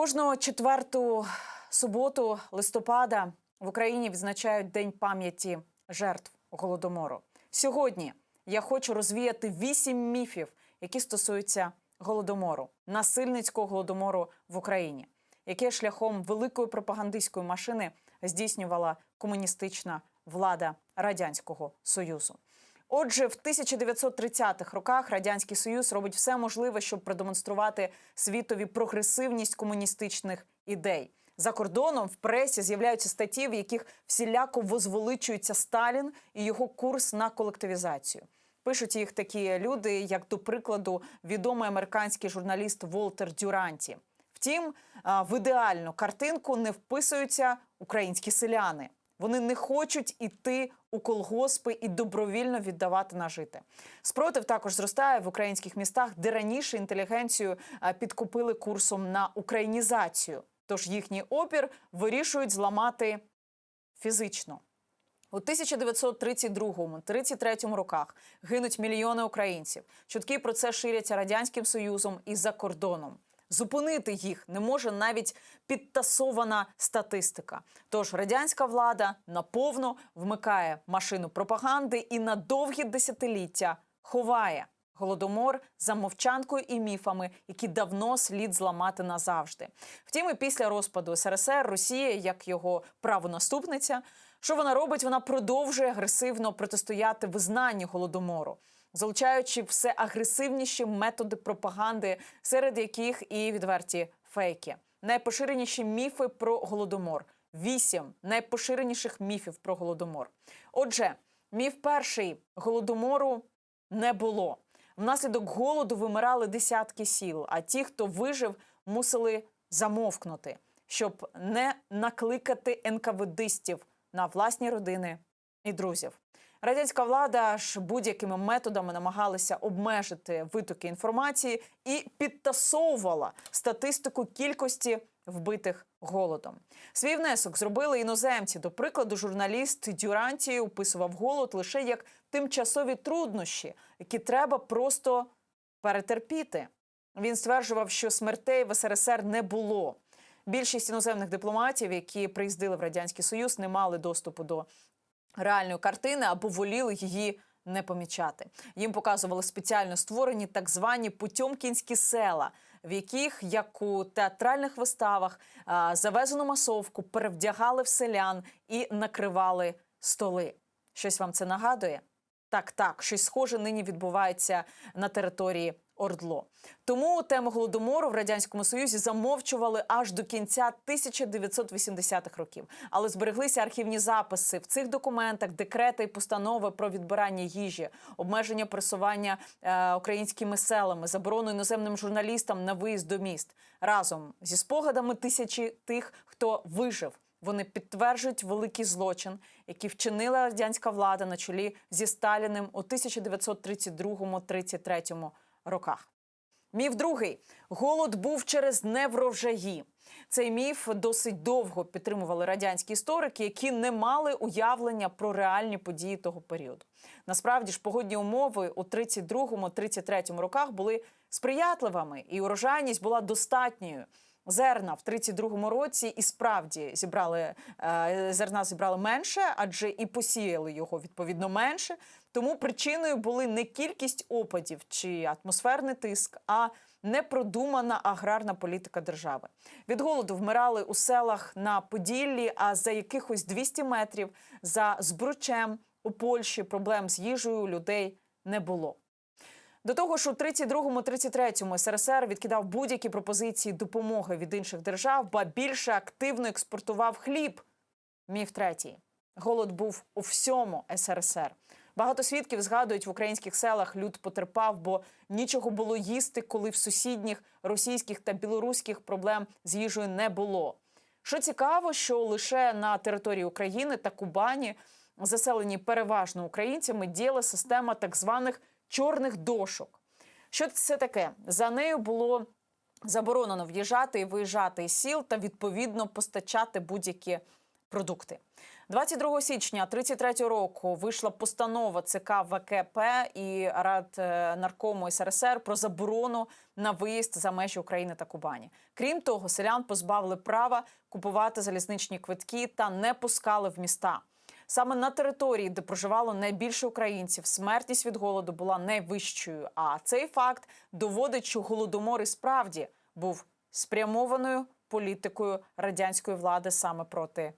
Кожного четверту суботу листопада в Україні відзначають День пам'яті жертв голодомору. Сьогодні я хочу розвіяти вісім міфів, які стосуються голодомору, насильницького голодомору в Україні, яке шляхом великої пропагандистської машини здійснювала комуністична влада радянського союзу. Отже, в 1930-х роках радянський союз робить все можливе, щоб продемонструвати світові прогресивність комуністичних ідей. За кордоном в пресі з'являються статті, в яких всіляко возвеличується Сталін і його курс на колективізацію. Пишуть їх такі люди, як до прикладу, відомий американський журналіст Волтер Дюранті. Втім, в ідеальну картинку не вписуються українські селяни. Вони не хочуть іти у колгоспи і добровільно віддавати нажити. Спротив також зростає в українських містах, де раніше інтелігенцію підкупили курсом на українізацію. Тож їхній опір вирішують зламати фізично. У 1932-33 роках гинуть мільйони українців. Чутки про це ширяться радянським союзом і за кордоном. Зупинити їх не може навіть підтасована статистика. Тож радянська влада наповно вмикає машину пропаганди і на довгі десятиліття ховає голодомор за мовчанкою і міфами, які давно слід зламати назавжди. Втім, і після розпаду СРСР Росія, як його правонаступниця, що вона робить? Вона продовжує агресивно протистояти визнанню голодомору. Залучаючи все агресивніші методи пропаганди, серед яких і відверті фейки, найпоширеніші міфи про голодомор. Вісім найпоширеніших міфів про голодомор. Отже, міф перший голодомору не було. Внаслідок голоду вимирали десятки сіл, а ті, хто вижив, мусили замовкнути, щоб не накликати НКВДистів на власні родини і друзів. Радянська влада ж будь-якими методами намагалася обмежити витоки інформації і підтасовувала статистику кількості вбитих голодом. Свій внесок зробили іноземці. До прикладу, журналіст Дюранті описував голод лише як тимчасові труднощі, які треба просто перетерпіти. Він стверджував, що смертей в СРСР не було. Більшість іноземних дипломатів, які приїздили в радянський союз, не мали доступу до реальної картини або воліли її не помічати. Їм показували спеціально створені так звані Путьомкінські села, в яких, як у театральних виставах, завезену масовку перевдягали в селян і накривали столи. Щось вам це нагадує? Так, так, щось схоже нині відбувається на території Ордло. Тому тему голодомору в радянському союзі замовчували аж до кінця 1980-х років. Але збереглися архівні записи в цих документах, декрети і постанови про відбирання їжі, обмеження пресування е, українськими селами, заборону іноземним журналістам на виїзд до міст разом зі спогадами тисячі тих, хто вижив. Вони підтверджують великий злочин, який вчинила радянська влада на чолі зі Сталіним у 1932-33 роках. Міф другий голод був через неврожаї. Цей міф досить довго підтримували радянські історики, які не мали уявлення про реальні події того періоду. Насправді ж погодні умови у 32-33 роках були сприятливими, і урожайність була достатньою. Зерна в 32-му році і справді зібрали е, зерна зібрали менше, адже і посіяли його відповідно менше. Тому причиною були не кількість опадів чи атмосферний тиск, а непродумана аграрна політика держави. Від голоду вмирали у селах на Поділлі, а за якихось 200 метрів за збручем у Польщі проблем з їжею людей не було. До того ж, у 32-33 СРСР відкидав будь-які пропозиції допомоги від інших держав, ба більше активно експортував хліб. Міф третій. Голод був у всьому СРСР. Багато свідків згадують, в українських селах люд потерпав, бо нічого було їсти, коли в сусідніх російських та білоруських проблем з їжею не було. Що цікаво, що лише на території України та Кубані, заселені переважно українцями, діяла система так званих чорних дошок. Що це таке? За нею було заборонено в'їжджати і виїжджати із сіл та відповідно постачати будь-які продукти. 22 січня 33 року вийшла постанова ЦК ВКП і Рад е, наркому СРСР про заборону на виїзд за межі України та Кубані. Крім того, селян позбавили права купувати залізничні квитки та не пускали в міста. Саме на території, де проживало найбільше українців, смертність від голоду була найвищою. А цей факт доводить, що голодомор і справді був спрямованою політикою радянської влади саме проти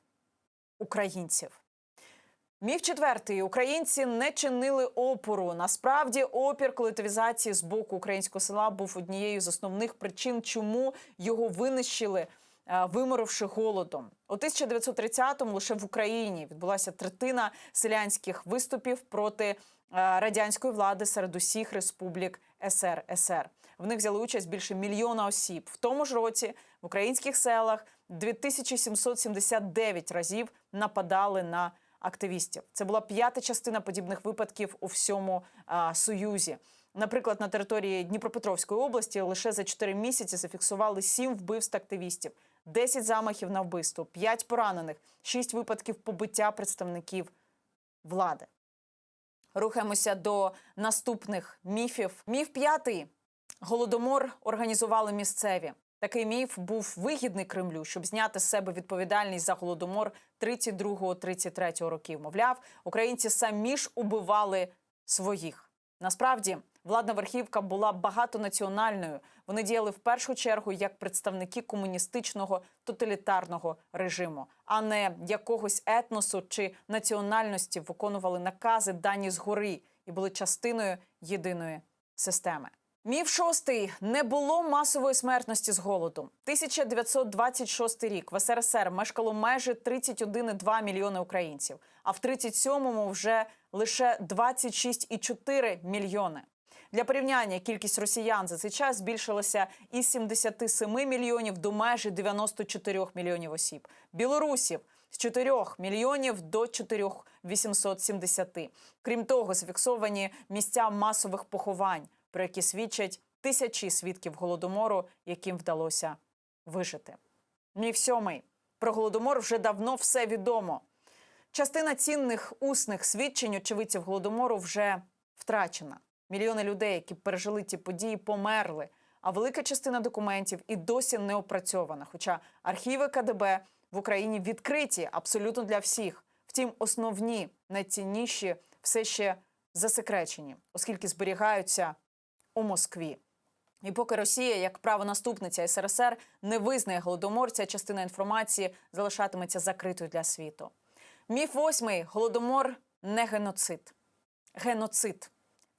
українців. Міф четвертий: українці не чинили опору. Насправді, опір колективізації з боку українського села був однією з основних причин, чому його винищили, виморивши голодом. У 1930-му лише в Україні відбулася третина селянських виступів проти е, радянської влади серед усіх республік СРСР. В них взяли участь більше мільйона осіб. В тому ж році в українських селах 2779 разів нападали на активістів. Це була п'ята частина подібних випадків у всьому а, союзі. Наприклад, на території Дніпропетровської області лише за 4 місяці зафіксували 7 вбивств активістів, 10 замахів на вбивство, 5 поранених, 6 випадків побиття представників влади. Рухаємося до наступних міфів. Міф п'ятий. Голодомор організували місцеві. Такий міф був вигідний Кремлю, щоб зняти з себе відповідальність за голодомор 32-33 років. Мовляв, українці самі ж убивали своїх. Насправді, владна верхівка була багатонаціональною. Вони діяли в першу чергу як представники комуністичного тоталітарного режиму, а не якогось етносу чи національності виконували накази дані згори і були частиною єдиної системи. Міф шостий не було масової смертності з голоду. 1926 рік в СРСР мешкало майже 31,2 мільйони українців, а в 37-му вже лише 26,4 мільйони. Для порівняння кількість росіян за цей час збільшилася із 77 мільйонів до майже 94 мільйонів осіб. Білорусів з 4 мільйонів до 4870. Крім того, зафіксовані місця масових поховань, про які свідчать тисячі свідків голодомору, яким вдалося вижити. Міф сьомий про голодомор вже давно все відомо. Частина цінних усних свідчень очевидців голодомору вже втрачена. Мільйони людей, які пережили ті події, померли. А велика частина документів і досі не опрацьована. Хоча архіви КДБ в Україні відкриті абсолютно для всіх. Втім, основні найцінніші все ще засекречені, оскільки зберігаються у Москві. І поки Росія, як правонаступниця СРСР, не визнає голодомор, ця частина інформації залишатиметься закритою для світу. Міф восьмий голодомор не геноцид. Геноцид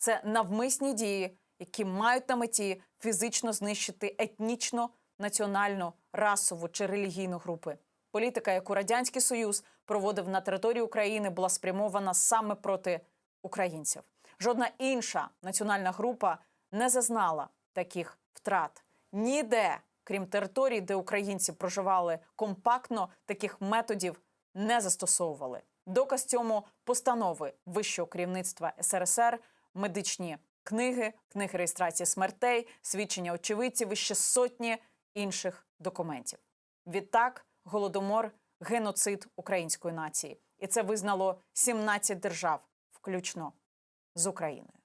це навмисні дії, які мають на меті фізично знищити етнічно, національну, расову чи релігійну групи. Політика, яку радянський союз проводив на території України, була спрямована саме проти українців. Жодна інша національна група не зазнала таких втрат ніде, крім територій, де українці проживали компактно, таких методів не застосовували. Доказ цьому постанови вищого керівництва СРСР, медичні книги, книги реєстрації смертей, свідчення очевидців і ще сотні інших документів. Відтак, голодомор геноцид української нації, і це визнало 17 держав, включно з Україною.